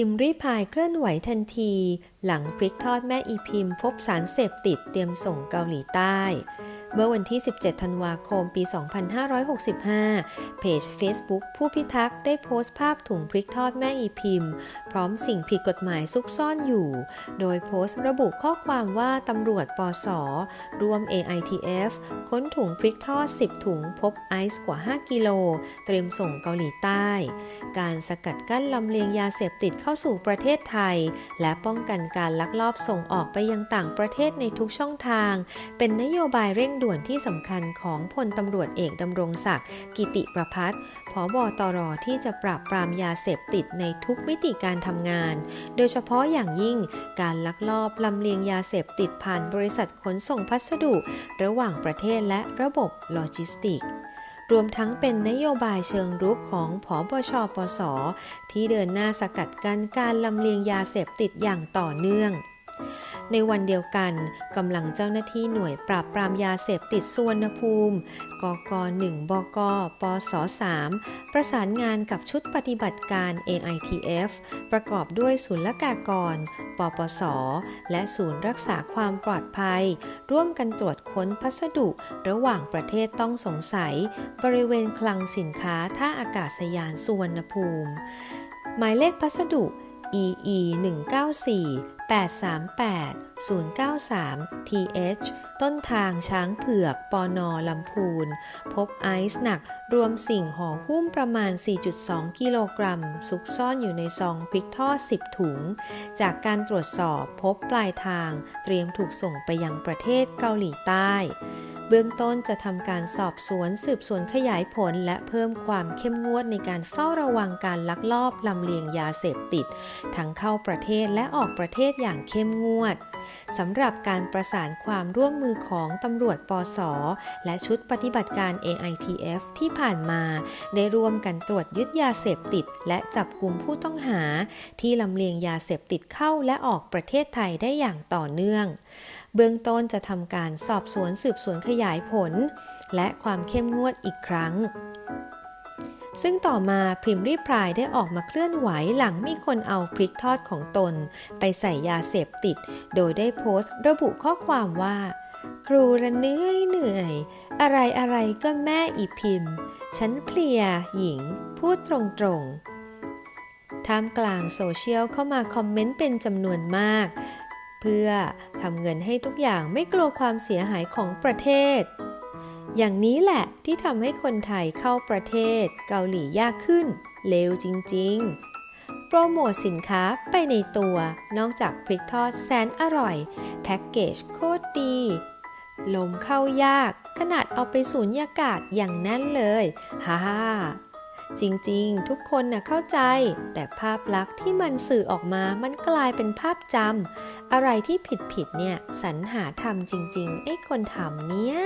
พิมพ์รีพายเคลื่อนไหวทันที หลังพริกทอดแม่อีพิมพ์พบสารเสพติดเตรียมส่งเกาหลีใต้ เมื่อวันที่ 17 ธันวาคม ปี 2565 เพจ Facebook ผู้พิทักษ์ได้โพสต์ภาพถุงพริกทอดแม่อีพิมพ์ พร้อมสิ่งผิดกฎหมายซุกซ่อนอยู่ โดยโพสต์ระบุข้อความว่าตำรวจปสร่วม AITF ค้นถุงพริกทอด 10 ถุงพบไอซ์กว่า 5 กิโล เตรียมส่งเกาหลีใต้ การสกัดกั้นลำเลียงยาเสพติดเข้าสู่ประเทศไทย และป้องกันการลักลอบส่งออกไปยังต่างประเทศในทุกช่องทาง เป็นนโยบายเร่งด่วน่วนที่สำคัญของพลตำรวจเอกดำรงศักดิ์กิติประพัฒน์ผบตรที่จะปราบปรามยาเสพติดในทุกมิติการทำงาน โดยเฉพาะอย่างยิ่งการลักลอบลำเลียงยาเสพติดผ่านบริษัทขนส่งพัสดุ ระหว่างประเทศและระบบโลจิสติกรวมทั้งเป็นนโยบายเชิงรุกของผอบชปส ที่เดินหน้าสกัดกั้นการลำเลียงยาเสพติดอย่างต่อเนื่อง ในวันเดียวกันกำลังเจ้าหน้าที่หน่วยปราบปรามยาเสพติดสุวรรณภูมิ กก 1 บก ปส 3 ประสานงานกับชุดปฏิบัติการ AITF ประกอบด้วยศูนย์ละกากร ปปส และศูนย์รักษาความปลอดภัย ร่วมกันตรวจค้นพัสดุระหว่างประเทศต้องสงสัย บริเวณคลังสินค้าท่าอากาศยานสุวรรณภูมิ หมายเลขพัสดุ EE 194 838 093 TH ต้นทางช้างเผือก ปอนอลำพูน พบไอซ์หนักรวมสิ่งห่อหุ้มประมาณ 4.2 กิโลกรัม ซุกซ่อนอยู่ในซองพริกทอด 10 ถุง จากการตรวจสอบพบปลายทางเตรียมถูกส่งไปยังประเทศเกาหลีใต้เบื้องต้นจะทำการสอบสวนสืบสวนขยายผล และเพิ่มความเข้มงวดในการเฝ้าระวังการลักลอบลำเลียงยาเสพติด ทั้งเข้าประเทศและออกประเทศอย่างเข้มงวดสำหรับการประสานความร่วมมือของตำรวจปสและชุดปฏิบัติการ AITF ที่ผ่านมา ได้ร่วมกันตรวจยึดยาเสพติด และจับกลุ่มผู้ต้องหา ที่ลำเลียงยาเสพติดเข้าและออกประเทศไทยได้อย่างต่อเนื่อง เบื้องต้นจะทำการสอบสวนสืบสวนขยายผล และความเข้มงวดอีกครั้ง ซึ่งต่อมาพริมรีพรายได้ออกมาเคลื่อนไหวหลังมีคนเอาพริกทอดของตน ไปใส่ยาเสพติด โดยได้โพสต์ระบุข้อความว่า ครูระเนื่อยเหนื่อย อะไรอะไรก็แม่อีพิมพ์ ฉันเคลียหญิง พูดตรงๆ ท่ามกลางโซเชียลเข้ามาคอมเมนต์เป็นจำนวนมาก เพื่อทำเงินให้ทุกอย่างไม่กลัวความเสียหายของประเทศ อย่างนี้แหละที่ทำให้คนไทยเข้าประเทศเกาหลียากขึ้นเลวจริง ๆ โปรโมทสินค้าไปในตัว นอกจากพริกทอดแสนอร่อย แพ็กเกจโคตรดี ลมเข้ายาก ขนาดเอาไปสูญญากาศอย่างแน่นเลยฮ่าฮ่าจริงๆ ทุกคนน่ะเข้าใจ แต่ภาพลักษณ์ที่มันสื่อออกมามันกลายเป็นภาพจำอะไรที่ผิดๆเนี่ยสรรหาทำจริงๆไอ้คนทำเนี่ย